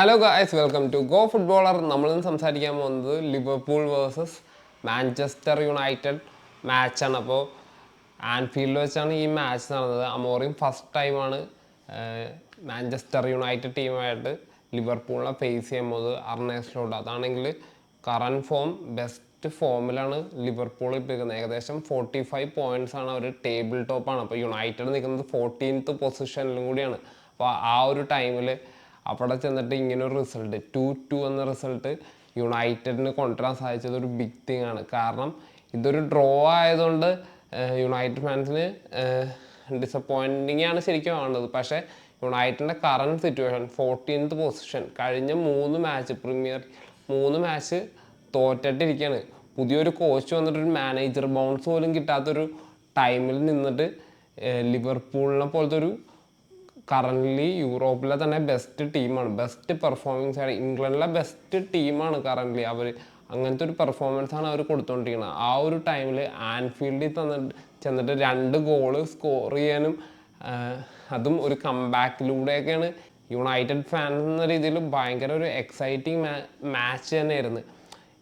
Hello guys welcome to go footballer നമ്മളിന്ന് സംസാരിക്കാൻ പോകുന്നത് ലിവർപൂൾ വേഴ്സസ് മാഞ്ചസ്റ്റർ യുണൈറ്റഡ് മാച്ചാണ് അപ്പോൾ ആൻഫീൽഡിൽ വെച്ചാണ് ഈ മാച്ച് നടന്നത്. അമോറിയും ഫസ്റ്റ് ടൈമാണ് മാഞ്ചസ്റ്റർ യുണൈറ്റഡ് ടീമായിട്ട് ലിവർപൂളിനെ ഫേസ് ചെയ്യാൻ പോകുന്നത് അർണേസ്ലോട്ട് അതാണെങ്കിൽ കറണ്ട് ഫോം ബെസ്റ്റ് ഫോമിലാണ് ലിവർപൂൾ ഇട്ടിരിക്കുന്നത്. ഏകദേശം ഫോർട്ടി ഫൈവ് പോയിന്റ്സ് ആണ് അവർ ടേബിൾ ടോപ്പാണ് അപ്പോൾ യുണൈറ്റഡ് നിൽക്കുന്നത് ഫോർട്ടീൻത്ത് പൊസിഷനിലും കൂടിയാണ്. അപ്പോൾ ആ ഒരു ടൈമിൽ അവിടെ ചെന്നിട്ട് ഇങ്ങനെ ഒരു റിസൾട്ട് ടു ടു എന്ന റിസൾട്ട് യുണൈറ്റഡിന് കൊണ്ടുവരാൻ സാധിച്ചത് ഒരു ബിഗ് തിങ് ആണ്. കാരണം ഇതൊരു ഡ്രോ ആയതുകൊണ്ട് യുണൈറ്റഡ് ഫാൻസിന് ഡിസപ്പോയിന്റിങ് ആണ് ശരിക്കും ആവുന്നത് പക്ഷേ യുണൈറ്റഡിന്റെ കറണ്ട് സിറ്റുവേഷൻ ഫോർട്ടീൻത്ത് പൊസിഷൻ കഴിഞ്ഞ മൂന്ന് മാച്ച് പ്രീമിയർ മൂന്ന് മാച്ച് തോറ്റിട്ടിരിക്കുകയാണ് പുതിയൊരു കോച്ച് വന്നിട്ട് ഒരു മാനേജർ ബൗൺസ് പോലും കിട്ടാത്തൊരു ടൈമിൽ നിന്നിട്ട് ലിവർപൂളിനെ പോലത്തെ ഒരു കറന്റ്ലി യൂറോപ്പിലെ തന്നെ ബെസ്റ്റ് ടീമാണ് ബെസ്റ്റ് പെർഫോമൻസ് ആണ്. ഇംഗ്ലണ്ടിലെ ബെസ്റ്റ് ടീമാണ് കറന്റ്ലി അവർ അങ്ങനത്തെ ഒരു പെർഫോമൻസ് ആണ് അവർ കൊടുത്തുകൊണ്ടിരിക്കുന്നത് ആ ഒരു ടൈമിൽ ആൻഫീൽഡിൽ തന്നെ ചെന്നിട്ട് രണ്ട് ഗോൾ സ്കോർ ചെയ്യാനും അതും ഒരു കംബാക്കിലൂടെയൊക്കെയാണ് യുണൈറ്റഡ് ഫാൻസ് എന്ന രീതിയിൽ ഭയങ്കര ഒരു എക്സൈറ്റിംഗ് മാച്ച് തന്നെയായിരുന്നു.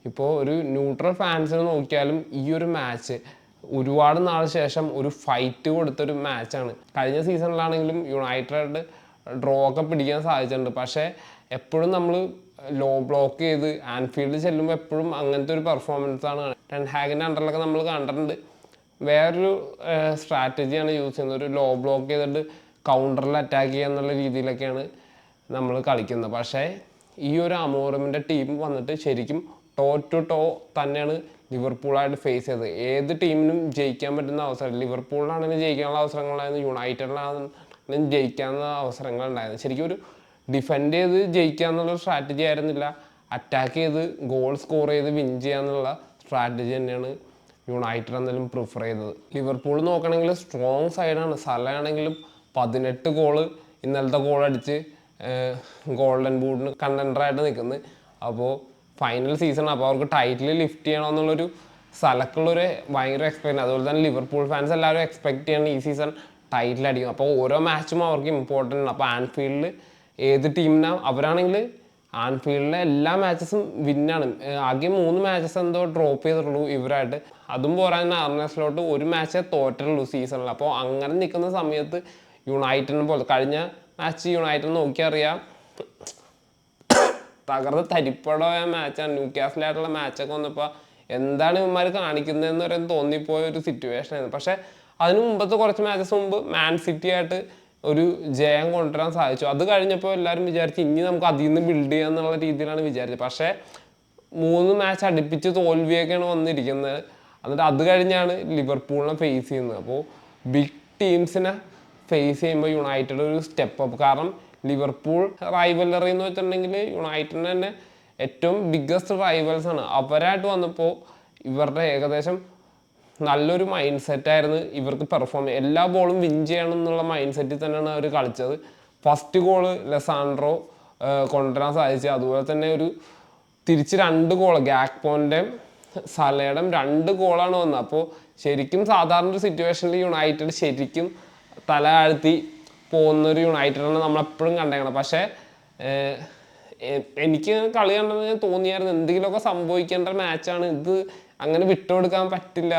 ഇപ്പോൾ ഒരു ന്യൂട്രൽ ഫാൻസിനെ നോക്കിയാലും ഈ ഒരു മാച്ച് ഒരുപാട് നാൾ ശേഷം ഒരു ഫൈറ്റ് കൊടുത്തൊരു മാച്ചാണ് കഴിഞ്ഞ സീസണിലാണെങ്കിലും യുണൈറ്റഡ് ഡ്രോ ഒക്കെ പിടിക്കാൻ സാധിച്ചിട്ടുണ്ട്. പക്ഷേ എപ്പോഴും നമ്മൾ ലോ ബ്ലോക്ക് ചെയ്ത് ആൻഫീൽഡ് ചെല്ലുമ്പോൾ എപ്പോഴും അങ്ങനത്തെ ഒരു പെർഫോമൻസ് ആണ്. ടെൻ ഹാഗിന്റെ അണ്ടറിലൊക്കെ നമ്മൾ കണ്ടിട്ടുണ്ട്. വേറൊരു സ്ട്രാറ്റജിയാണ് യൂസ് ചെയ്യുന്നത്. ഒരു ലോ ബ്ലോക്ക് ചെയ്തിട്ട് കൗണ്ടറിൽ അറ്റാക്ക് ചെയ്യുക എന്നുള്ള രീതിയിലൊക്കെയാണ് നമ്മൾ കളിക്കുന്നത്. പക്ഷേ ഈ ഒരു അമോറമിന്റെ ടീം വന്നിട്ട് ശരിക്കും ടോ ടു ടോ തന്നെയാണ് ലിവർപൂളായിട്ട് ഫേസ് ചെയ്തത്. ഏത് ടീമിനും ജയിക്കാൻ പറ്റുന്ന അവസരം ലിവർപൂളിനാണെങ്കിലും ജയിക്കാനുള്ള അവസരങ്ങളായിരുന്നു. യുണൈറ്റഡിലാണെങ്കിലും ജയിക്കാനുള്ള അവസരങ്ങളുണ്ടായിരുന്നു. ശരിക്കും ഒരു ഡിഫെൻഡ് ചെയ്ത് ജയിക്കുക എന്നുള്ള സ്ട്രാറ്റജി ആയിരുന്നില്ല. അറ്റാക്ക് ചെയ്ത് ഗോൾ സ്കോർ ചെയ്ത് വിൻ ചെയ്യാന്നുള്ള സ്ട്രാറ്റജി തന്നെയാണ് യുണൈറ്റഡ് എന്നാലും പ്രിഫർ ചെയ്തത്. ലിവർപൂൾ നോക്കണമെങ്കിൽ സ്ട്രോങ് സൈഡാണ് സലയാണെങ്കിലും പതിനെട്ട് ഗോൾ ഇന്നലത്തെ ഗോൾ അടിച്ച് ഗോൾഡൻ ബൂട്ടിന് കണ്ടൻഡറായിട്ട് നിൽക്കുന്നത് അപ്പോൾ ഫൈനൽ സീസൺ അപ്പോൾ അവർക്ക് ടൈറ്റിൽ ലിഫ്റ്റ് ചെയ്യണമെന്നുള്ളൊരു സ്ഥലക്കുള്ളൊരു ഭയങ്കര എക്സ്പെക്ട് അതുപോലെ തന്നെ ലിവർപൂൾ ഫാൻസ് എല്ലാവരും എക്സ്പെക്ട് ചെയ്യണം ഈ സീസൺ ടൈറ്റിൽ അടിക്കും. അപ്പോൾ ഓരോ മാച്ചും അവർക്ക് ഇമ്പോർട്ടന്റ് ആണ്. അപ്പോൾ ആൻഫീൽഡിൽ ഏത് ടീമിനാ അവരാണെങ്കിൽ ആൻഫീൽഡിലെ എല്ലാ മാച്ചസും വിന്നാണ് ആകെ മൂന്ന് മാച്ചസ് എന്തോ ഡ്രോപ്പ് ചെയ്തിട്ടുള്ളൂ ഇവരായിട്ട്. അതും പോരാൻ തന്നെ ഒരു മാച്ചേ തോറ്റുള്ളൂ സീസണിൽ അപ്പോൾ അങ്ങനെ നിൽക്കുന്ന സമയത്ത് യുണൈറ്റഡിനെ പോലെ കഴിഞ്ഞ മാച്ച് യുണൈറ്റഡ് നോക്കിയറിയാം. തകർന്ന് തരിപ്പടമായ മാച്ചാണ് ന്യൂ കാസിലായിട്ടുള്ള മാച്ചൊക്കെ വന്നപ്പോൾ എന്താണ് ഇവന്മാർ കാണിക്കുന്നതെന്ന് പറയാൻ തോന്നിപ്പോയ ഒരു സിറ്റുവേഷൻ ആയിരുന്നു. പക്ഷേ അതിനു മുമ്പത്തെ കുറച്ച് മാച്ചസ് മുമ്പ് മാൻ സിറ്റി ആയിട്ട് ഒരു ജയം കൊണ്ടുവരാൻ സാധിച്ചു. അത് കഴിഞ്ഞപ്പോൾ എല്ലാവരും വിചാരിച്ചു ഇനി നമുക്ക് അതിൽ നിന്ന് ബിൽഡ് ചെയ്യാന്നുള്ള രീതിയിലാണ് വിചാരിച്ചത്. പക്ഷേ മൂന്ന് മാച്ച് അടുപ്പിച്ച് തോൽവിയൊക്കെയാണ് വന്നിരിക്കുന്നത്. എന്നിട്ട് അത് കഴിഞ്ഞാണ് ലിവർപൂളിനെ ഫേസ് ചെയ്യുന്നത്. അപ്പോൾ ബിഗ് ടീംസിനെ ഫേസ് ചെയ്യുമ്പോൾ യുണൈറ്റഡ് ഒരു സ്റ്റെപ്പ് അപ്പ് കാരണം ലിവർപൂൾ റൈവലറി എന്ന് വെച്ചിട്ടുണ്ടെങ്കിൽ യുണൈറ്റഡിന് തന്നെ ഏറ്റവും ബിഗ്ഗസ്റ്റ് റൈവൽസ് ആണ്. അവരായിട്ട് വന്നപ്പോൾ ഇവരുടെ ഏകദേശം നല്ലൊരു മൈൻഡ് സെറ്റായിരുന്നു ഇവർക്ക് പെർഫോം എല്ലാ ബോളും വിൻ ചെയ്യണം എന്നുള്ള മൈൻഡ് സെറ്റിൽ തന്നെയാണ് അവർ കളിച്ചത്. ഫസ്റ്റ് ഗോൾ ലെസാൻഡ്രോ കൊണ്ടുവരാൻ സാധിച്ചു. അതുപോലെ തന്നെ ഒരു തിരിച്ച് രണ്ട് ഗോൾ ഗാക്പോന്റെയും സലയുടെ രണ്ട് ഗോളാണ് വന്നത്. അപ്പോൾ ശരിക്കും സാധാരണ ഒരു സിറ്റുവേഷനിൽ യുണൈറ്റഡ് ശരിക്കും തല താഴ്ത്തി പോകുന്ന ഒരു യുണൈറ്റഡാണ് നമ്മളെപ്പോഴും കണ്ടേക്കണം. പക്ഷേ എനിക്ക് കളി കണ്ടത് തോന്നിയായിരുന്നു. എന്തെങ്കിലുമൊക്കെ സംഭവിക്കേണ്ട മാച്ചാണ് ഇത് അങ്ങനെ വിട്ടുകൊടുക്കാൻ പറ്റില്ല.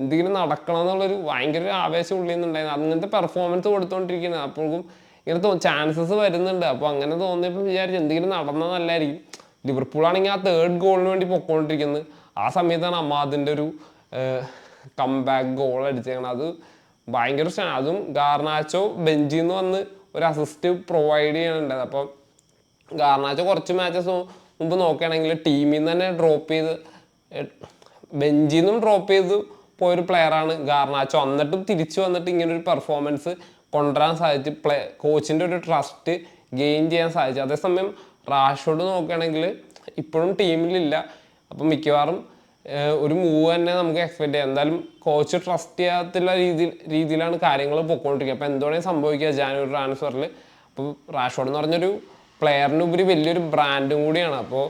എന്തെങ്കിലും നടക്കണം എന്നുള്ളൊരു ഭയങ്കര ഒരു ആവേശം ഉള്ളിൽ നിന്നുണ്ടായിരുന്നു. അങ്ങനത്തെ പെർഫോമൻസ് കൊടുത്തുകൊണ്ടിരിക്കുന്നത് അപ്പോഴും ഇങ്ങനെ ചാൻസസ് വരുന്നുണ്ട്. അപ്പോൾ അങ്ങനെ തോന്നിയപ്പോൾ വിചാരിച്ചു എന്തെങ്കിലും നടന്നാൽ നല്ലതായിരിക്കും ലിവർപൂൾ ആണെങ്കിൽ ആ തേർഡ് ഗോളിന് വേണ്ടി പൊക്കോണ്ടിരിക്കുന്നത് ആ സമയത്താണ് അമ്മാദിന്റെ ഒരു കംബാക്ക് ഗോൾ അടിച്ചേക്കണം അത് ഭയങ്കര പ്രശ്നമാണ് അതും ഗാർണാച്ചോ ബെഞ്ചിൽ നിന്ന് വന്ന് ഒരു അസിസ്റ്റ് പ്രൊവൈഡ് ചെയ്യണുണ്ടത് അപ്പം ഗാർണാച്ചോ കുറച്ച് മാച്ചസ് മുമ്പ് നോക്കുകയാണെങ്കിൽ ടീമിൽ നിന്ന് തന്നെ ഡ്രോപ്പ് ചെയ്ത് ബെഞ്ചിൽ നിന്നും ഡ്രോപ്പ് ചെയ്ത് പോയൊരു പ്ലെയറാണ് ഗാർണാച്ചോ എന്നിട്ടും തിരിച്ചു വന്നിട്ട് ഇങ്ങനെ ഒരു പെർഫോമൻസ് കൊണ്ടുവരാൻ സാധിച്ചു പ്ലേ കോച്ചിന്റെ ഒരു ട്രസ്റ്റ് ഗെയിൻ ചെയ്യാൻ സാധിച്ചു. അതേസമയം റാഷോഡ് നോക്കുകയാണെങ്കിൽ ഇപ്പോഴും ടീമിലില്ല അപ്പം മിക്കവാറും ഒരു മൂവ് തന്നെ നമുക്ക് എക്സ്പെക്ട് ചെയ്യാം. എന്തായാലും കോച്ച് ട്രസ്റ്റ് ചെയ്യാത്തുള്ള രീതിയിൽ രീതിയിലാണ് കാര്യങ്ങൾ പൊയ്ക്കൊണ്ടിരിക്കുക അപ്പോൾ എന്തുവേണമെങ്കിൽ സംഭവിക്കുക. ജാനുവരി ട്രാൻസ്ഫറിൽ അപ്പോൾ റാഷോഡ് എന്ന് പറഞ്ഞൊരു പ്ലെയറിനുപരി വലിയൊരു ബ്രാൻഡും കൂടിയാണ്. അപ്പോൾ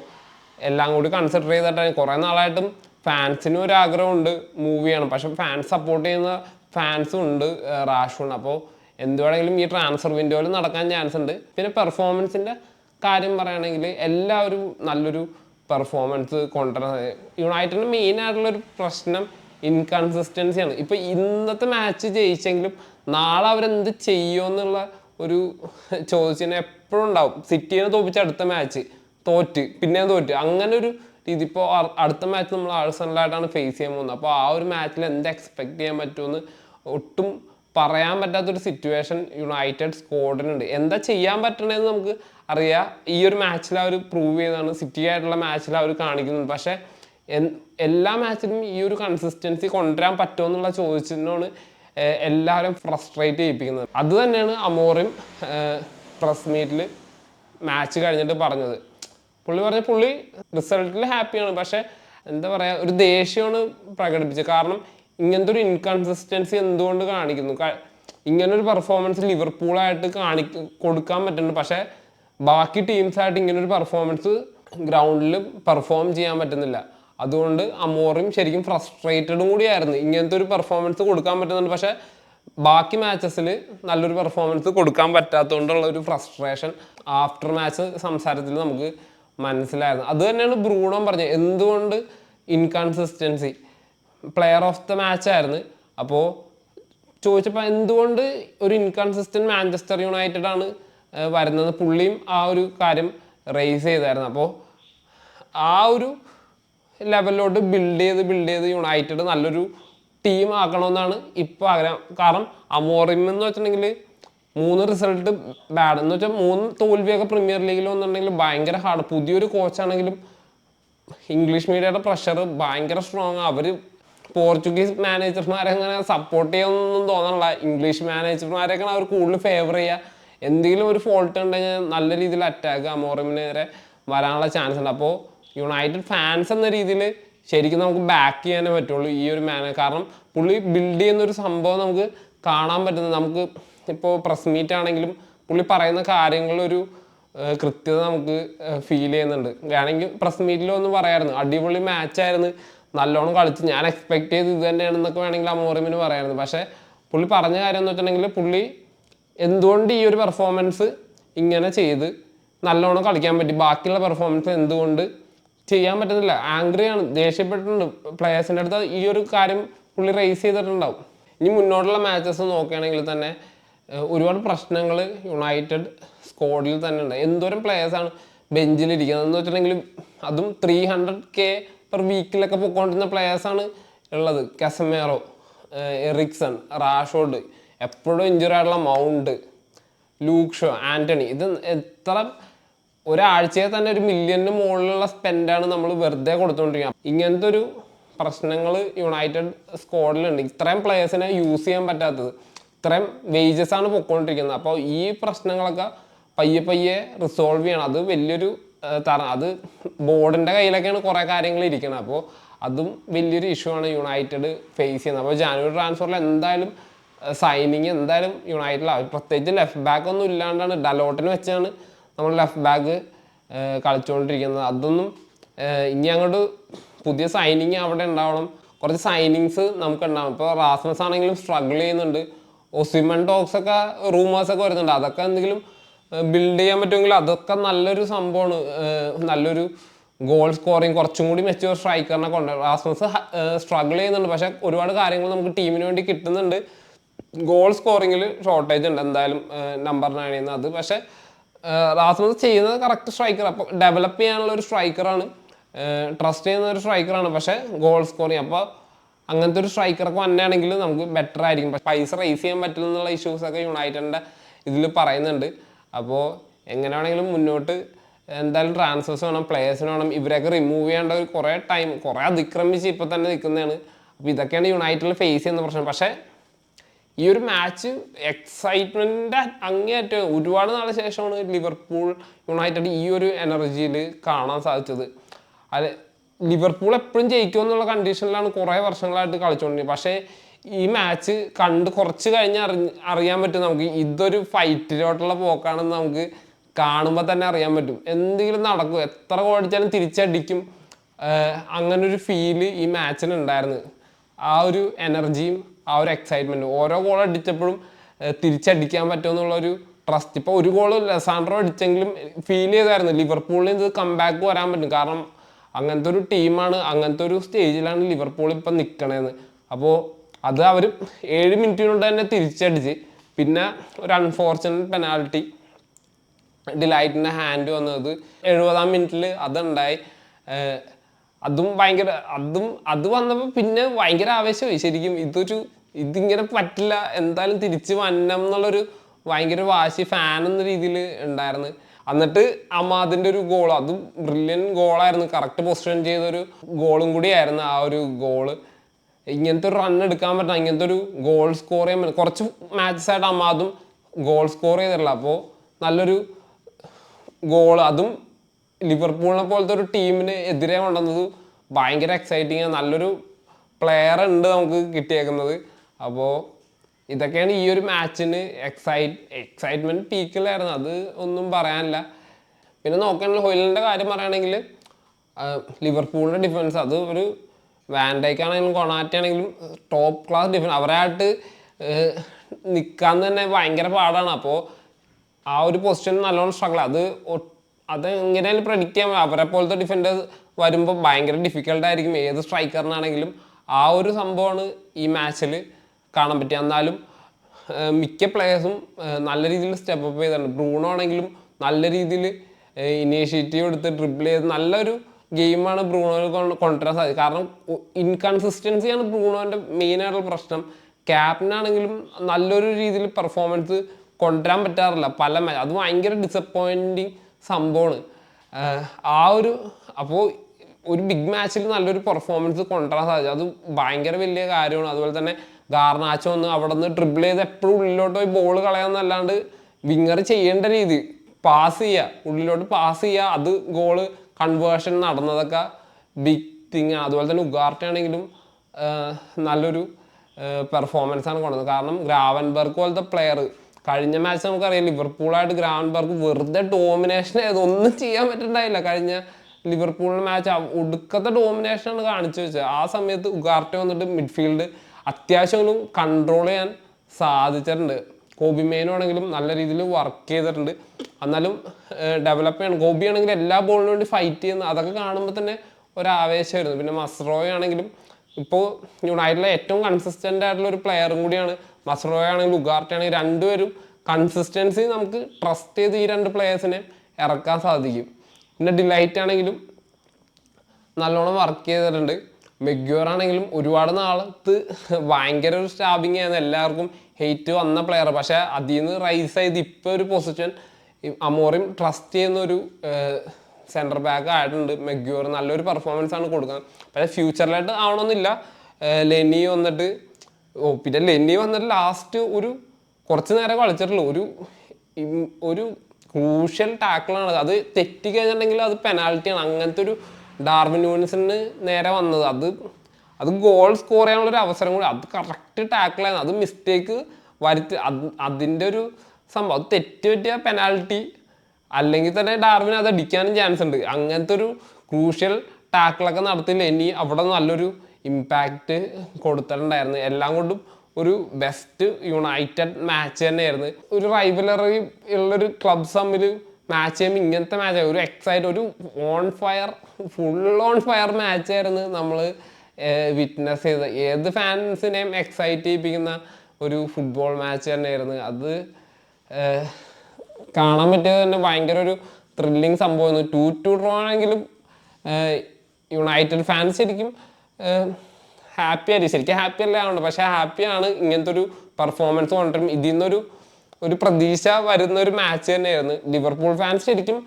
എല്ലാം കൂടി കൺസിഡർ ചെയ്തിട്ടാണ്. കുറേ നാളായിട്ടും ഫാൻസിനും ഒരു ആഗ്രഹമുണ്ട് മൂവ് ചെയ്യണം പക്ഷെ ഫാൻസ് സപ്പോർട്ട് ചെയ്യുന്ന ഫാൻസും ഉണ്ട് റാഷോഡ് അപ്പോൾ എന്തുവേണമെങ്കിലും ഈ ട്രാൻസ്ഫർ വിൻഡോയിൽ നടക്കാൻ ചാൻസ് ഉണ്ട്. പിന്നെ പെർഫോമൻസിന്റെ കാര്യം പറയുകയാണെങ്കിൽ എല്ലാവരും നല്ലൊരു പെർഫോമൻസ് കൊണ്ടുവരുന്നത് യുണൈറ്റഡിന് മെയിൻ ആയിട്ടുള്ള ഒരു പ്രശ്നം ഇൻകൺസിസ്റ്റൻസിയാണ് ഇപ്പൊ ഇന്നത്തെ മാച്ച് ജയിച്ചെങ്കിലും നാളെ അവരെന്ത് ചെയ്യുമെന്നുള്ള ഒരു ചോദിച്ചതിന് എപ്പോഴും ഉണ്ടാവും. സിറ്റിനെ തോപ്പിച്ച അടുത്ത മാച്ച് തോറ്റ് പിന്നെയും തോറ്റ്. അങ്ങനെ ഒരു രീതി ഇപ്പോൾ അടുത്ത മാച്ച് നമ്മൾ ആഴ്സണലായിട്ടാണ് ഫേസ് ചെയ്യാൻ പോകുന്നത്. അപ്പോൾ ആ ഒരു മാച്ചിൽ എന്ത് എക്സ്പെക്ട് ചെയ്യാൻ പറ്റുമെന്ന് ഒട്ടും പറയാൻ പറ്റാത്തൊരു സിറ്റുവേഷൻ യുണൈറ്റഡ് സ്ക്വാഡിനുണ്ട് എന്താ ചെയ്യാൻ പറ്റണതെന്ന് നമുക്ക് അറിയാം. ഈ ഒരു മാച്ചിൽ അവർ പ്രൂവ് ചെയ്താണ് സിറ്റി ആയിട്ടുള്ള മാച്ചിൽ അവർ കാണിക്കുന്നുണ്ട്. പക്ഷേ എല്ലാ മാച്ചിലും ഈ ഒരു കൺസിസ്റ്റൻസി കൊണ്ടുവരാൻ പറ്റുമോ എന്നുള്ള ചോദിച്ചതിനോട് എല്ലാവരും ഫ്രസ്ട്രേറ്റ് ചെയ്യിപ്പിക്കുന്നത്. അത് തന്നെയാണ് അമോറിം പ്രസ് മീറ്റിൽ മാച്ച് കഴിഞ്ഞിട്ട് പറഞ്ഞത്. പുള്ളി പറഞ്ഞ പുള്ളി റിസൾട്ടിൽ ഹാപ്പിയാണ് പക്ഷേ എന്താ പറയുക ഒരു ദേഷ്യമാണ് പ്രകടിപ്പിച്ചത്. കാരണം ഇങ്ങനത്തെ ഒരു ഇൻകൺസിസ്റ്റൻസി എന്തുകൊണ്ട് കാണിക്കുന്നു? ഇങ്ങനെ ഒരു പെർഫോമൻസ് ലിവർപൂളായിട്ട് കാണി കൊടുക്കാൻ പറ്റുന്നുണ്ട്. പക്ഷേ ബാക്കി ടീംസായിട്ട് ഇങ്ങനെ ഒരു പെർഫോമൻസ് ഗ്രൗണ്ടിൽ പെർഫോം ചെയ്യാൻ പറ്റുന്നില്ല. അതുകൊണ്ട് അമോറും ശരിക്കും ഫ്രസ്ട്രേറ്റഡും കൂടിയായിരുന്നു. ഇങ്ങനത്തെ ഒരു പെർഫോമൻസ് കൊടുക്കാൻ പറ്റുന്നുണ്ട്. പക്ഷേ ബാക്കി മാച്ചസിൽ നല്ലൊരു പെർഫോമൻസ് കൊടുക്കാൻ പറ്റാത്തതുകൊണ്ടുള്ള ഒരു ഫ്രസ്ട്രേഷൻ ആഫ്റ്റർ മാച്ച് സംസാരത്തിൽ നമുക്ക് മനസ്സിലായിരുന്നു. അത് തന്നെയാണ് ബ്രൂണോ പറഞ്ഞത്. എന്തുകൊണ്ട് inconsistency player of the match ആയിരുന്നു. അപ്പോൾ ചോദിച്ചപ്പോൾ എന്തുകൊണ്ട് ഒരു ഇൻകൺസിസ്റ്റന്റ് മാഞ്ചസ്റ്റർ യുണൈറ്റഡ് ആണ് വരുന്നത്? പുള്ളിയും ആ ഒരു കാര്യം റേസ് ചെയ്തായിരുന്നു. അപ്പോൾ ആ ഒരു ലെവലിലോട്ട് ബിൽഡ് ചെയ്ത് ബിൽഡ് ചെയ്ത് യുണൈറ്റഡ് നല്ലൊരു ടീം ആക്കണമെന്നാണ് ഇപ്പോൾ ആഗ്രഹം. കാരണം അമോറിം എന്ന് വെച്ചിട്ടുണ്ടെങ്കിൽ മൂന്ന് റിസൾട്ട് ബാഡ് എന്ന് വെച്ചാൽ മൂന്ന് തോൽവിയൊക്കെ പ്രീമിയർ ലീഗിൽ വന്നിട്ടുണ്ടെങ്കിൽ ഭയങ്കര ഹാർഡ് പുതിയൊരു കോച്ചാണെങ്കിലും ഇംഗ്ലീഷ് മീഡിയയുടെ പ്രഷർ ഭയങ്കര സ്ട്രോങ് അവർ പോർച്ചുഗീസ് മാനേജർമാരെ അങ്ങനെ സപ്പോർട്ട് ചെയ്യുമെന്നൊന്നും തോന്നണില്ല. ഇംഗ്ലീഷ് മാനേജർമാരെയൊക്കെയാണ് അവർ കൂടുതൽ ഫേവർ ചെയ്യുക. എന്തെങ്കിലും ഒരു ഫോൾട്ട് ഉണ്ടെങ്കിൽ നല്ല രീതിയിൽ അറ്റാക്ക് അമോറിമിനെതിരെ വരാനുള്ള ചാൻസ് ഉണ്ട്. അപ്പോൾ യുണൈറ്റഡ് ഫാൻസ് എന്ന രീതിയിൽ ശരിക്കും നമുക്ക് ബാക്ക് ചെയ്യാനേ പറ്റുള്ളൂ ഈ ഒരു മാനേജർ കാരണം പുള്ളി ബിൽഡ് ചെയ്യുന്ന ഒരു സംഭവം നമുക്ക് കാണാൻ പറ്റുന്നത്. നമുക്ക് ഇപ്പോൾ പ്രസ് മീറ്റ് ആണെങ്കിലും പുള്ളി പറയുന്ന കാര്യങ്ങളൊരു കൃത്യത നമുക്ക് ഫീൽ ചെയ്യുന്നുണ്ട്. വേണമെങ്കിൽ പ്രസ് മീറ്റിലൊന്നും പറയായിരുന്നു അടിപൊളി മാച്ചായിരുന്നു നല്ലോണം കളിച്ച് ഞാൻ എക്സ്പെക്ട് ചെയ്ത് ഇത് തന്നെയാണെന്നൊക്കെ വേണമെങ്കിൽ അമോറിമിന് പറയായിരുന്നു. പക്ഷേ പുള്ളി പറഞ്ഞ കാര്യം എന്ന് വെച്ചിട്ടുണ്ടെങ്കിൽ പുള്ളി എന്തുകൊണ്ട് ഈ ഒരു പെർഫോമൻസ് ഇങ്ങനെ ചെയ്ത് നല്ലോണം കളിക്കാൻ പറ്റി? ബാക്കിയുള്ള പെർഫോമൻസ് എന്തുകൊണ്ട് ചെയ്യാൻ പറ്റുന്നില്ല? ആംഗ്രിയാണ് ദേഷ്യപ്പെട്ടിട്ടുണ്ട്. പ്ലേയേഴ്സിന്റെ അടുത്ത് ഈ ഒരു കാര്യം പുള്ളി റേസ് ചെയ്തിട്ടുണ്ടാവും. ഇനി മുന്നോട്ടുള്ള മാച്ചസ് നോക്കുകയാണെങ്കിൽ തന്നെ ഒരുപാട് പ്രശ്നങ്ങൾ യുണൈറ്റഡ് സ്ക്വാഡിൽ തന്നെ ഉണ്ട്. എന്തോരം പ്ലേയേഴ്സാണ് ബെഞ്ചിലിരിക്കുന്നത് എന്ന് വെച്ചിട്ടുണ്ടെങ്കിൽ അതും ത്രീ ഹൺഡ്രഡ് കെ പെർ വീക്കിലൊക്കെ പൊയ്ക്കൊണ്ടിരുന്ന പ്ലെയേഴ്സാണ് ഉള്ളത്. കസമേറോ എറിക്സൺ റാഷോഡ് എപ്പോഴും ഇഞ്ചുറി ആയിട്ടുള്ള മൗണ്ട് ലൂക്ഷോ ആന്റണി ഇത് എത്ര ഒരാഴ്ചയെ തന്നെ ഒരു മില്യണിന് മുകളിലുള്ള സ്പെൻഡാണ് നമ്മൾ വെറുതെ കൊടുത്തുകൊണ്ടിരിക്കുക ഇങ്ങനത്തെ ഒരു പ്രശ്നങ്ങൾ യുണൈറ്റഡ് സ്ക്വാഡിലുണ്ട് ഇത്രയും പ്ലേയേഴ്സിനെ യൂസ് ചെയ്യാൻ പറ്റാത്തത്. ഇത്രയും വേജസ് ആണ് പൊയ്ക്കൊണ്ടിരിക്കുന്നത് അപ്പോൾ ഈ പ്രശ്നങ്ങളൊക്കെ പയ്യെ പയ്യെ റിസോൾവ് ചെയ്യണം. അത് വലിയൊരു തറ അത് ബോർഡിന്റെ കയ്യിലൊക്കെയാണ് കുറേ കാര്യങ്ങൾ ഇരിക്കുന്നത് അപ്പോൾ അതും വലിയൊരു ഇഷ്യൂ ആണ് യുണൈറ്റഡ് ഫേസ് ചെയ്യുന്നത്. അപ്പോൾ ജാനുവരി ട്രാൻസ്ഫറിൽ എന്തായാലും സൈനിങ് എന്തായാലും യുണൈറ്റഡ് ആവും പ്രത്യേകിച്ച് ലെഫ്റ്റ് ബാക്ക് ഒന്നും ഇല്ലാണ്ടാണ് ഡലോട്ടിന് വെച്ചാണ് നമ്മൾ ലെഫ്റ്റ് ബാക്ക് കളിച്ചുകൊണ്ടിരിക്കുന്നത് അതൊന്നും ഇനി അങ്ങോട്ട് പുതിയ സൈനിങ് അവിടെ ഉണ്ടാവണം. കുറച്ച് സൈനിങ്സ് നമുക്ക് ഉണ്ടാവും ഇപ്പോൾ റാസ്മസ് ആണെങ്കിലും സ്ട്രഗിൾ ചെയ്യുന്നുണ്ട്. ഒസിമൻ ടോക്സ് ഒക്കെ റൂമേഴ്സ് ഒക്കെ വരുന്നുണ്ട്. അതൊക്കെ എന്തെങ്കിലും ബിൽഡ് ചെയ്യാൻ പറ്റുമെങ്കിൽ അതൊക്കെ നല്ലൊരു സംഭവമാണ്. നല്ലൊരു ഗോൾ സ്കോറിങ് കുറച്ചും കൂടി മെച്ചൂർ സ്ട്രൈക്കറിനെ കൊണ്ട് റാസ്മസ് സ്ട്രഗിൾ ചെയ്യുന്നുണ്ട്. പക്ഷെ ഒരുപാട് കാര്യങ്ങൾ നമുക്ക് ടീമിന് വേണ്ടി കിട്ടുന്നുണ്ട്. ഗോൾ സ്കോറിങ്ങിൽ ഷോർട്ടേജ് ഉണ്ട് എന്തായാലും നമ്പർ നയനിൽ അത് പക്ഷെ റാസ്മസ് ചെയ്യുന്നത് കറക്റ്റ് സ്ട്രൈക്കർ അപ്പോൾ ഡെവലപ്പ് ചെയ്യാനുള്ള ഒരു സ്ട്രൈക്കറാണ് ട്രസ്റ്റ് ചെയ്യുന്ന ഒരു സ്ട്രൈക്കറാണ് പക്ഷെ ഗോൾ സ്കോറിങ് അപ്പോൾ അങ്ങനത്തെ ഒരു സ്ട്രൈക്കറൊക്കെ വന്നെയാണെങ്കിൽ നമുക്ക് ബെറ്റർ ആയിരിക്കും. പൈസ റേസ് ചെയ്യാൻ പറ്റില്ല എന്നുള്ള ഇഷ്യൂസൊക്കെ യുണൈറ്റഡിന്റെ ഇതിൽ പറയുന്നുണ്ട്. അപ്പോൾ എങ്ങനെയാണെങ്കിലും മുന്നോട്ട് എന്തായാലും ട്രാൻസ്ഫേഴ്സ് വേണം പ്ലേയേഴ്സിന് വേണം ഇവരെയൊക്കെ റിമൂവ് ചെയ്യേണ്ട ഒരു കുറേ ടൈം കുറേ അതിക്രമിച്ച് ഇപ്പോൾ തന്നെ നിൽക്കുന്നതാണ് അപ്പോൾ ഇതൊക്കെയാണ് യുണൈറ്റഡിൽ ഫേസ് ചെയ്യുന്ന പ്രശ്നം. പക്ഷേ ഈ ഒരു മാച്ച് എക്സൈറ്റ്മെന്റിന്റെ അങ്ങേയറ്റം ഒരുപാട് നാളെ ശേഷമാണ് ലിവർപൂൾ യുണൈറ്റഡ് ഈ ഒരു എനർജിയിൽ കാണാൻ സാധിച്ചത്. അത് ലിവർപൂൾ എപ്പോഴും ജയിക്കുമെന്നുള്ള കണ്ടീഷനിലാണ് കുറേ വർഷങ്ങളായിട്ട് കളിച്ചുകൊണ്ടിരുന്നത് പക്ഷേ ഈ മാച്ച് കണ്ട് കുറച്ച് കഴിഞ്ഞ് അറിയാൻ പറ്റും നമുക്ക്. ഇതൊരു ഫൈറ്റിലോട്ടുള്ള പോക്കാണെന്ന് നമുക്ക് കാണുമ്പോൾ തന്നെ അറിയാൻ പറ്റും. എന്തെങ്കിലും നടക്കും. എത്ര ഓടിച്ചാലും തിരിച്ചടിക്കും. അങ്ങനൊരു ഫീൽ ഈ മാച്ചിന് ഉണ്ടായിരുന്നു. ആ ഒരു എനർജിയും ആ ഒരു എക്സൈറ്റ്മെന്റും ഓരോ ഗോൾ അടിച്ചപ്പോഴും തിരിച്ചടിക്കാൻ തിരിച്ചടിക്കാൻ പറ്റുമെന്നുള്ളൊരു ട്രസ്റ്റ് ഇപ്പോൾ ഒരു ഗോൾ ലെസാൻഡ്രോ അടിച്ചെങ്കിലും ഫീൽ ചെയ്തായിരുന്നു. ലിവർപൂളിൽ ഇത് കംബാക്ക് വരാൻ പറ്റും. കാരണം അങ്ങനത്തെ ഒരു ടീമാണ് അങ്ങനത്തെ ഒരു സ്റ്റേജിലാണ് ലിവർപൂൾ ഇപ്പം നിൽക്കണേന്ന് അപ്പോൾ അത് അവർ ഏഴ് മിനിറ്റിനുള്ളിൽ തന്നെ തിരിച്ചടിച്ച്. പിന്നെ ഒരു അൺഫോർച്ചുനേറ്റ് പെനാൽറ്റി ഡിലൈറ്റിന്റെ ഹാൻഡ് വന്നത് എഴുപതാം മിനിറ്റിൽ അതുണ്ടായി. അതും ഭയങ്കര അതും അത് വന്നപ്പോൾ പിന്നെ ഭയങ്കര ആവേശമായി. ശരിക്കും ഇതൊരു ഇതിങ്ങനെ പറ്റില്ല. എന്തായാലും തിരിച്ച് വന്നം എന്നുള്ളൊരു ഭയങ്കര വാശി ഫാൻ എന്ന രീതിയിൽ ഉണ്ടായിരുന്നു. എന്നിട്ട് അമാദിന്റെ ഒരു ഗോൾ അതും ബ്രില്യൻ ഗോളായിരുന്നു കറക്റ്റ് പൊസിഷൻ ചെയ്തൊരു ഗോളും കൂടിയായിരുന്നു ആ ഒരു ഗോൾ ഇങ്ങനത്തെ ഒരു റൺ എടുക്കാൻ പറ്റില്ല ഇങ്ങനത്തെ ഒരു ഗോൾ സ്കോർ ചെയ്യാൻ പറ്റും കുറച്ച് മാച്ചസ് ആയിട്ട് അമാദും ഗോൾ സ്കോർ ചെയ്തിട്ടില്ല അപ്പോൾ നല്ലൊരു ഗോൾ അതും ലിവർപൂളിനെ പോലത്തെ ഒരു ടീമിന് എതിരെ കൊണ്ടുവന്നത് ഭയങ്കര എക്സൈറ്റിങ് നല്ലൊരു പ്ലെയർ ഉണ്ട് നമുക്ക് കിട്ടിയേക്കുന്നത്. അപ്പോൾ ഇതൊക്കെയാണ് ഈ ഒരു മാച്ചിന് എക്സൈറ്റ് എക്സൈറ്റ്മെന്റ് പീക്കിലായിരുന്നു അത് ഒന്നും പറയാനില്ല. പിന്നെ നോക്കാനുള്ള ഹൊയിലിന്റെ കാര്യം പറയുകയാണെങ്കിൽ ലിവർപൂളിന്റെ ഡിഫൻസ് അത് ഒരു വാൻഡൈക്ക് ആണെങ്കിലും കൊണാറ്റി ആണെങ്കിലും ടോപ്പ് ക്ലാസ് ഡിഫൻസ് അവരായിട്ട് നിൽക്കാൻ തന്നെ ഭയങ്കര പാടാണ്. അപ്പോൾ ആ ഒരു പൊസിഷൻ നല്ലോണം സ്ട്രഗിൾ അത് അത് എങ്ങനെയാലും പ്രഡിക്റ്റ് ചെയ്യാൻ. അവരെ പോലത്തെ ഡിഫൻഡേഴ്സ് വരുമ്പോൾ ഭയങ്കര ഡിഫിക്കൽട്ട് ആയിരിക്കും. ഏത് സ്ട്രൈക്കറിനാണെങ്കിലും ആ ഒരു സംഭവമാണ് ഈ മാച്ചിൽ കാണാൻ പറ്റിയത് എന്നാലും മിക്ക പ്ലേയേഴ്സും നല്ല രീതിയിൽ സ്റ്റെപ്പ് അപ്പ് ചെയ്തിട്ടുണ്ട്. ബ്രൂണോ ആണെങ്കിലും നല്ല രീതിയിൽ ഇനീഷ്യേറ്റീവ് എടുത്ത് ഡ്രിബിൾ ചെയ്ത് നല്ലൊരു ഗെയിമാണ് ബ്രൂണോയിൽ കൊണ്ട് കൊണ്ടുവരാൻ സാധിക്കും കാരണം ഇൻകൺസിസ്റ്റൻസിയാണ് ബ്രൂണോന്റെ മെയിനായിട്ടുള്ള പ്രശ്നം. ക്യാപ്റ്റനാണെങ്കിലും നല്ലൊരു രീതിയിൽ പെർഫോമൻസ് കൊണ്ടുവരാൻ പറ്റാറില്ല. പല മാച്ച് അത് ഭയങ്കര ഡിസപ്പോയിന്റിങ് സംഭവമാണ്. ആ ഒരു അപ്പോൾ ഒരു ബിഗ് മാച്ചിൽ നല്ലൊരു പെർഫോമൻസ് കൊണ്ടുവരാൻ സാധിച്ചു. അത് ഭയങ്കര വലിയ കാര്യമാണ്. അതുപോലെ തന്നെ ഗാർണാച്ചോ ഒന്ന് അവിടെ നിന്ന് ട്രിബിൾ ചെയ്ത് എപ്പോഴും ഉള്ളിലോട്ട് പോയി ബോൾ കളയാന്നല്ലാണ്ട് വിങ്ങർ ചെയ്യേണ്ട രീതി. പാസ് ചെയ്യുക ഉള്ളിലോട്ട് പാസ് ചെയ്യുക അത് ഗോൾ കൺവേർഷൻ നടന്നതൊക്കെ ബിഗ് തിങ് അതുപോലെ തന്നെ ഉഗാർട്ട ആണെങ്കിലും നല്ലൊരു പെർഫോമൻസ് ആണ് കൊണ്ടുവന്നത്. കാരണം ഗ്രാവൻബർഗ് പോലത്തെ പ്ലെയർ കഴിഞ്ഞ മാച്ച് നമുക്കറിയാം ലിവർപൂളായിട്ട് ഗ്രാവൻബർഗ് വെറുതെ ഡോമിനേഷൻ ആയത് ഒന്നും ചെയ്യാൻ പറ്റുന്നുണ്ടായില്ല കഴിഞ്ഞ ലിവർപൂളിന്റെ മാച്ച് ഒടുക്കത്തെ ഡോമിനേഷനാണ് കാണിച്ചു വെച്ചത്. ആ സമയത്ത് ഉഗാർട്ട വന്നിട്ട് മിഡ്ഫീൽഡ് അത്യാവശ്യമെങ്കിലും കൺട്രോൾ ചെയ്യാൻ സാധിച്ചിട്ടുണ്ട്. കോബി മേനുവാണെങ്കിലും നല്ല രീതിയിൽ വർക്ക് ചെയ്തിട്ടുണ്ട്. എന്നാലും ഡെവലപ്പ് ചെയ്യണം. ആണെങ്കിലും എല്ലാ ബോളിനും വേണ്ടി ഫൈറ്റ് ചെയ്യുന്ന അതൊക്കെ കാണുമ്പോൾ തന്നെ ഒരാവേശമായിരുന്നു പിന്നെ മസ്റോയ ആണെങ്കിലും ഇപ്പോൾ യുണൈറ്റഡിലെ ഏറ്റവും കൺസിസ്റ്റന്റ് ആയിട്ടുള്ള ഒരു പ്ലെയറും കൂടിയാണ് മസ്റോയ ആണെങ്കിലും ഉഗാർട്ടി ആണെങ്കിലും രണ്ടുപേരും കൺസിസ്റ്റൻസി നമുക്ക് ട്രസ്റ്റ് ചെയ്ത് ഈ രണ്ട് പ്ലെയേഴ്സിനെ ഇറക്കാൻ സാധിക്കും. പിന്നെ ഡിലൈറ്റ് ആണെങ്കിലും നല്ലോണം വർക്ക് ചെയ്തിട്ടുണ്ട്. മെഗ്യൂർ ആണെങ്കിലും ഒരുപാട് നാളത്ത് ഭയങ്കര ഒരു സ്റ്റാബിങ് ആയിരുന്നു എല്ലാവർക്കും. ഹെയ്റ്റ് വന്ന പ്ലെയർ പക്ഷെ അതിൽ നിന്ന് റൈസ് ചെയ്ത് ഇപ്പോൾ ഒരു പൊസിഷൻ അമോറിയും ട്രസ്റ്റ് ചെയ്യുന്ന ഒരു സെന്റർ ബാക്ക് ആയിട്ടുണ്ട്. മെഗ്യൂർ നല്ലൊരു പെർഫോമൻസ് ആണ് കൊടുക്കുന്നത് പക്ഷേ ഫ്യൂച്ചറിലായിട്ട് ആവണമെന്നില്ല ലെനി വന്നിട്ട് ഓ പിന്നെ ലെനി വന്നിട്ട് ലാസ്റ്റ് ഒരു കുറച്ച് നേരം കളിച്ചിട്ടുള്ളൂ. ഒരു ഒരു ക്രൂഷ്യൽ ടാക്കിളാണ് അത് തെറ്റി കഴിഞ്ഞിട്ടുണ്ടെങ്കിൽ അത് പെനാൽറ്റിയാണ് അങ്ങനത്തെ ഒരു ഡാർവിൻ യൂണിസിന് നേരെ വന്നത്. അത് അത് ഗോൾ സ്കോർ ചെയ്യാനുള്ള ഒരു അവസരം കൂടി അത് കറക്റ്റ് ടാക്കിൾ ചെയ്യുന്നത് അത് മിസ്റ്റേക്ക് വരുത്തി അത് അതിന്റെ ഒരു സംഭവം. അത് തെറ്റ് പറ്റിയ പെനാൽറ്റി അല്ലെങ്കിൽ തന്നെ ഡാർവിൻ അത് അടിക്കാനും ചാൻസ് ഉണ്ട്. അങ്ങനത്തെ ഒരു ക്രൂഷ്യൽ ടാക്കിളൊക്കെ നടത്തില്ല ഇനി അവിടെ നല്ലൊരു ഇമ്പാക്റ്റ് കൊടുത്തിട്ടുണ്ടായിരുന്നു. എല്ലാം കൊണ്ടും ഒരു ബെസ്റ്റ് യുണൈറ്റഡ് മാച്ച് തന്നെയായിരുന്നു. ഒരു റൈവലറി ഉള്ളൊരു ക്ലബ്സ് തമ്മിൽ മാച്ച് ചെയ്യുമ്പോൾ ഇങ്ങനത്തെ മാച്ച് ഒരു എക്സൈറ്റ് ഒരു on fire full on fire match ആയിരുന്നു നമ്മൾ വിറ്റ്നസ് ചെയ്ത ഏത് ഫാൻസിനെയും എക്സൈറ്റ് ചെയ്യിപ്പിക്കുന്ന ഒരു ഫുട്ബോൾ മാച്ച് തന്നെയായിരുന്നു. അത് കാണാൻ പറ്റിയത് തന്നെ ഭയങ്കര ഒരു ത്രില്ലിങ് സംഭവമായിരുന്നു. ടു ടു ഡ്രോ ആണെങ്കിലും യുണൈറ്റഡ് ഫാൻസ് ശരിക്കും ഹാപ്പി ആയിരിക്കും. ശരിക്കും ഹാപ്പി അല്ല പക്ഷേ ഹാപ്പിയാണ് ഇങ്ങനത്തെ ഒരു പെർഫോമൻസ് കൊണ്ടും ഇതിൽ നിന്നൊരു ഒരു പ്രതീക്ഷ വരുന്ന ഒരു മാച്ച് തന്നെയായിരുന്നു. ലിവർപൂൾ ഫാൻസ് ശരിക്കും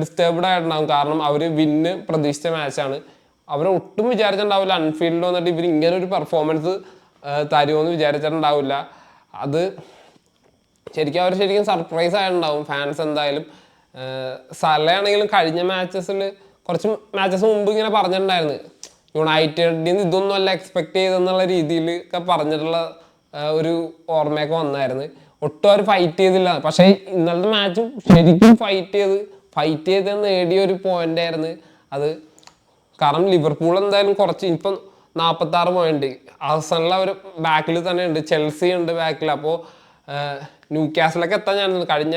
ഡിസ്റ്റർബ്ഡ് ആയിട്ടുണ്ടാകും കാരണം അവർ വിന്ന് പ്രതീക്ഷിച്ച മാച്ചാണ് അവർ ഒട്ടും വിചാരിച്ചിട്ടുണ്ടാവില്ല. അൺഫീൽഡിൽ വന്നിട്ട് ഇവർ ഇങ്ങനെ ഒരു പെർഫോമൻസ് തരുമെന്ന് വിചാരിച്ചിട്ടുണ്ടാവില്ല. അത് ശരിക്കും അവർ ശരിക്കും സർപ്രൈസ് ആയിട്ടുണ്ടാവും. ഫാൻസ് എന്തായാലും സലയാണെങ്കിലും കഴിഞ്ഞ മാച്ചസിൽ കുറച്ച് മാച്ചസ് മുമ്പ് ഇങ്ങനെ പറഞ്ഞിട്ടുണ്ടായിരുന്നു. യുണൈറ്റഡിൽ നിന്ന് ഇതൊന്നും അല്ല എക്സ്പെക്ട് ചെയ്തെന്നുള്ള രീതിയിൽ ഒക്കെ പറഞ്ഞിട്ടുള്ള ഒരു ഓർമ്മയൊക്കെ വന്നായിരുന്നു. ഒട്ടും അവർ ഫൈറ്റ് ചെയ്തില്ല. പക്ഷേ ഇന്നലത്തെ മാച്ചും ശരിക്കും ഫൈറ്റ് ചെയ്ത് ഫൈറ്റ് ചെയ്ത് നേടിയ ഒരു പോയിന്റ് ആയിരുന്നു. അത് കാരണം ലിവർപൂൾ എന്തായാലും കുറച്ച് ഇപ്പം നാൽപ്പത്തി ആറ് പോയിന്റ് ആസനിൽ അവർ ബാക്കിൽ തന്നെ ഉണ്ട് ചെൽസി ഉണ്ട് ബാക്കിൽ അപ്പോൾ ന്യൂ കാസിലൊക്കെ എത്താൻ ഞാൻ കഴിഞ്ഞ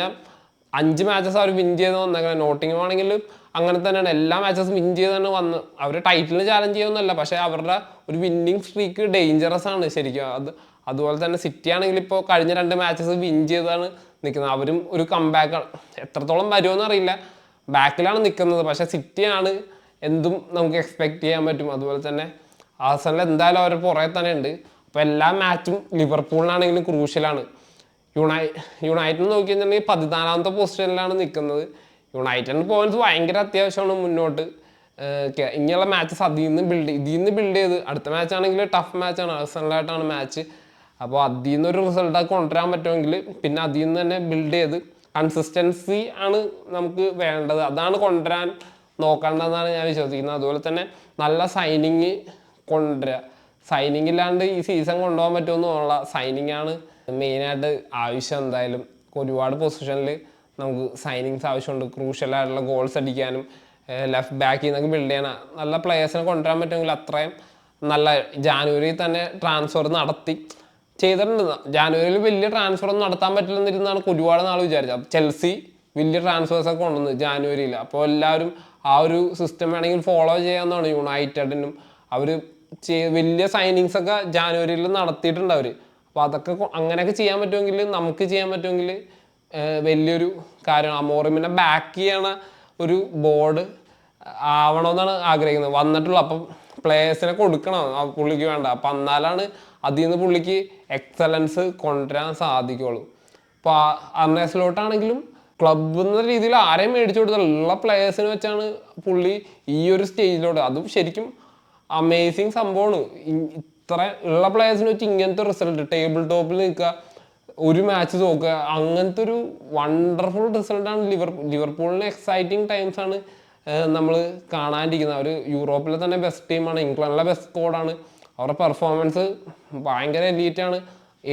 അഞ്ച് മാച്ചസ് അവർ വിൻ ചെയ്ത് വന്നേക്കണം. നോട്ടിംഗ് ആണെങ്കിലും അങ്ങനെ തന്നെയാണ്. എല്ലാ മാച്ചസും വിൻ ചെയ്ത് തന്നെ വന്ന് അവർ ടൈറ്റിലിന് ചാലഞ്ച് ചെയ്യുമെന്നല്ല പക്ഷേ അവരുടെ ഒരു വിന്നിങ് സ്ട്രീക്ക് ഡേഞ്ചറസ് ആണ് ശരിക്കും. അത് അതുപോലെ തന്നെ സിറ്റി ആണെങ്കിൽ ഇപ്പോൾ കഴിഞ്ഞ രണ്ട് മാച്ചസ് വിൻ ചെയ്താണ് നിൽക്കുന്നത് അവരും ഒരു കംബാക്ക് എത്രത്തോളം വരുമെന്ന് അറിയില്ല ബാക്കിലാണ് നിൽക്കുന്നത് പക്ഷേ സിറ്റിയാണ് എന്തും നമുക്ക് എക്സ്പെക്ട് ചെയ്യാൻ പറ്റും. അതുപോലെ തന്നെ ആസനിൽ എന്തായാലും അവർ പുറകെ തന്നെ ഉണ്ട്. അപ്പോൾ എല്ലാ മാച്ചും ലിവർപൂളിനാണെങ്കിലും ക്രൂഷ്യലാണ് യുണൈ യുണൈറ്റഡ് നോക്കി കഴിഞ്ഞിട്ടുണ്ടെങ്കിൽ പതിനാലാമത്തെ പൊസിഷനിലാണ് നിൽക്കുന്നത്. യുണൈറ്റഡ് പോയിന്റ്സ് ഭയങ്കര അത്യാവശ്യമാണ് മുന്നോട്ട്. ഇങ്ങനെയുള്ള മാച്ചസ് അതിൽ നിന്ന് ബിൽഡ് ഇതിൽ നിന്ന് ബിൽഡ് ചെയ്ത് അടുത്ത മാച്ച് ആണെങ്കിൽ ടഫ് മാച്ചാണ് ആഴ്സണലായിട്ടാണ് മാച്ച് അപ്പോൾ അതിൽ നിന്ന് ഒരു റിസൾട്ട് കൊണ്ടുവരാൻ പറ്റുമെങ്കിൽ പിന്നെ അതിൽ നിന്ന് തന്നെ ബിൽഡ് ചെയ്ത് കൺസിസ്റ്റൻസി ആണ് നമുക്ക് വേണ്ടത്. അതാണ് കൊണ്ടുവരാൻ നോക്കേണ്ടതെന്നാണ് ഞാൻ വിശ്വസിക്കുന്നത്. അതുപോലെ തന്നെ നല്ല സൈനിങ് കൊണ്ടുവരിക. സൈനിങ് ഇല്ലാണ്ട് ഈ സീസൺ കൊണ്ടുപോകാൻ പറ്റുമെന്നുള്ള സൈനിങ് ആണ് മെയിനായിട്ട് ആവശ്യം. എന്തായാലും ഒരുപാട് പൊസിഷനിൽ നമുക്ക് സൈനിങ്സ് ആവശ്യമുണ്ട്. ക്രൂഷ്യലായിട്ടുള്ള ഗോൾസ് അടിക്കാനും ലെഫ്റ്റ് ബാക്കിൽ നിന്നൊക്കെ ബിൽഡ് ചെയ്യാൻ നല്ല പ്ലേയേഴ്സിനെ കൊണ്ടുവരാൻ പറ്റുമെങ്കിൽ അത്രയും നല്ല ജാനുവരി തന്നെ ട്രാൻസ്ഫർ നടത്തി ചെയ്തിട്ടുണ്ട്. ജാനുവരിയിൽ വലിയ ട്രാൻസ്ഫർ ഒന്നും നടത്താൻ പറ്റില്ലെന്നിരുന്നാണ് ഒരുപാട് നാൾ വിചാരിച്ചത്. ചെൽസി വലിയ ട്രാൻസ്ഫേഴ്സൊക്കെ കൊണ്ടുവന്നത് കൊണ്ടുവന്നു ജാനുവരിയിൽ. അപ്പോൾ എല്ലാവരും ആ ഒരു സിസ്റ്റം വേണമെങ്കിൽ ഫോളോ ചെയ്യാമെന്നാണ് യുണൈറ്റഡിനും അവർ വലിയ സൈനിങ്സ് ഒക്കെ ജാനുവരിയിൽ നടത്തിയിട്ടുണ്ട് അവർ അപ്പോൾ അതൊക്കെ അങ്ങനെയൊക്കെ ചെയ്യാൻ പറ്റുമെങ്കിൽ നമുക്ക് ചെയ്യാൻ പറ്റുമെങ്കിൽ വലിയൊരു കാര്യമാണ് അമോറിമിനെ ബാക്ക് ചെയ്യണ ഒരു ബോർഡ് ആവണമെന്നാണ് ആഗ്രഹിക്കുന്നത്. വന്നിട്ടുള്ളൂ. അപ്പം പ്ലേയേഴ്സിനെ കൊടുക്കണം. പുള്ളിക്ക് വേണ്ട. അപ്പം എന്നാലാണ് അതിൽ നിന്ന് പുള്ളിക്ക് എക്സലൻസ് കൊണ്ടുവരാൻ സാധിക്കുള്ളൂ. ഇപ്പോൾ അർണേസിലോട്ടാണെങ്കിലും ക്ലബ് എന്ന രീതിയിൽ ആരെയും മേടിച്ചു കൊടുത്തുള്ള പ്ലേയേഴ്സിനെ വെച്ചാണ് പുള്ളി ഈ ഒരു സ്റ്റേജിലോട്ട് അതും ശരിക്കും അമേസിങ് സംഭവമാണ്. ഇത്ര ഉള്ള പ്ലേയേഴ്സിന് വെച്ച് ഇങ്ങനത്തെ റിസൾട്ട് ടേബിൾ ടോപ്പിൽ നിൽക്കുക ഒരു മാച്ച് നോക്കുക അങ്ങനത്തെ ഒരു വണ്ടർഫുൾ റിസൾട്ടാണ് ലിവർപൂൾ ലിവർപൂളിന് എക്സൈറ്റിംഗ് ടൈംസ് ആണ് നമ്മൾ കാണാണ്ടിരിക്കുന്നത് അവർ യൂറോപ്പിലെ തന്നെ ബെസ്റ്റ് ടീമാണ് ഇംഗ്ലണ്ടിലെ ബെസ്റ്റ് സ്കോഡാണ് അവരുടെ പെർഫോമൻസ് ഭയങ്കര എലീറ്റാണ്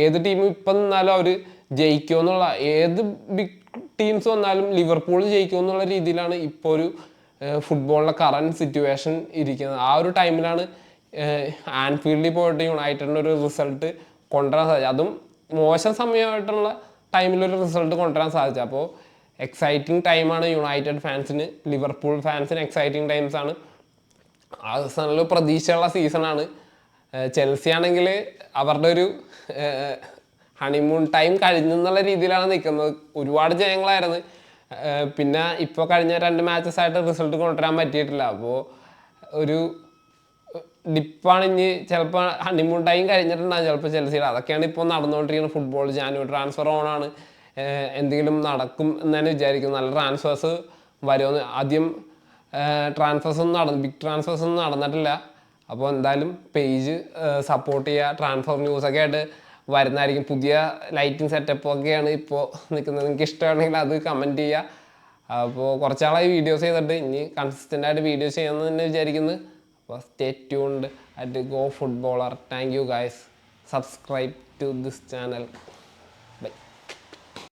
ഏത് ടീം ഇപ്പം നിന്നാലും അവർ ജയിക്കുമെന്നുള്ള ഏത് ബിഗ് ടീംസ് വന്നാലും ലിവർപൂൾ ജയിക്കും എന്നുള്ള രീതിയിലാണ് ഇപ്പോൾ ഒരു ഫുട്ബോളിലെ കറണ്ട് സിറ്റുവേഷൻ ഇരിക്കുന്നത്. ആ ഒരു ടൈമിലാണ് ആൻഫീൽഡിൽ പോയിട്ട് യുണൈറ്റഡിന്റെ ഒരു റിസൾട്ട് കൊണ്ടുവരാൻ സാധിച്ചത്. അതും മോശം സമയമായിട്ടുള്ള ടൈമിലൊരു റിസൾട്ട് കൊണ്ടുവരാൻ സാധിച്ചത്. അപ്പോൾ എക്സൈറ്റിംഗ് ടൈമാണ് യുണൈറ്റഡ് ഫാൻസിന് ലിവർപൂൾ ഫാൻസിന് എക്സൈറ്റിംഗ് ടൈംസ് ആണ്. ആഴ്സണൽ പ്രതീക്ഷയുള്ള സീസണാണ് ചെൽസി ആണെങ്കിൽ അവരുടെ ഒരു ഹണിമൂൺ ടൈം കഴിഞ്ഞു എന്നുള്ള രീതിയിലാണ് നിൽക്കുന്നത്. ഒരുപാട് ജയങ്ങളായിരുന്നു. പിന്നെ ഇപ്പോൾ കഴിഞ്ഞ രണ്ട് മാച്ചസ് ആയിട്ട് റിസൾട്ട് കൊണ്ടുവരാൻ പറ്റിയിട്ടില്ല. അപ്പോൾ ഒരു ഡിപ്പാണ് ഇനി ചിലപ്പോൾ ഹണിമൂൺ ടൈം കഴിഞ്ഞിട്ടുണ്ടാകും ചിലപ്പോൾ ചെൽസിയുടെ അതൊക്കെയാണ് ഇപ്പോൾ നടന്നുകൊണ്ടിരിക്കുന്ന ഫുട്ബോൾ ജാനുവരി ട്രാൻസ്ഫർ ഓണാണ്. എന്തെങ്കിലും നടക്കും എന്ന് തന്നെ വിചാരിക്കുന്നു. നല്ല ട്രാൻസ്ഫേഴ്സ് വരുമെന്ന്. ആദ്യം ട്രാൻസ്ഫേഴ്സ് ഒന്നും നടന്നു ബിഗ് ട്രാൻസ്ഫേഴ്സ് ഒന്നും നടന്നിട്ടില്ല. അപ്പോൾ എന്തായാലും പേജ് സപ്പോർട്ട് ചെയ്യുക ട്രാൻസ്ഫർ ന്യൂസൊക്കെ ആയിട്ട് വരുന്നതായിരിക്കും. പുതിയ ലൈറ്റിംഗ് സെറ്റപ്പ് ഒക്കെയാണ് ഇപ്പോൾ നിൽക്കുന്നത്. നിങ്ങൾക്ക് ഇഷ്ടമാണെങ്കിൽ അത് കമന്റ് ചെയ്യുക അപ്പോൾ കുറച്ചാളായി വീഡിയോസ് ചെയ്തിട്ട് ഇനി കൺസിസ്റ്റന്റ് ആയിട്ട് വീഡിയോസ് ചെയ്യാമെന്ന് തന്നെ വിചാരിക്കുന്നു. അപ്പോൾ stay tuned at go footballer thank you guys subscribe to this channel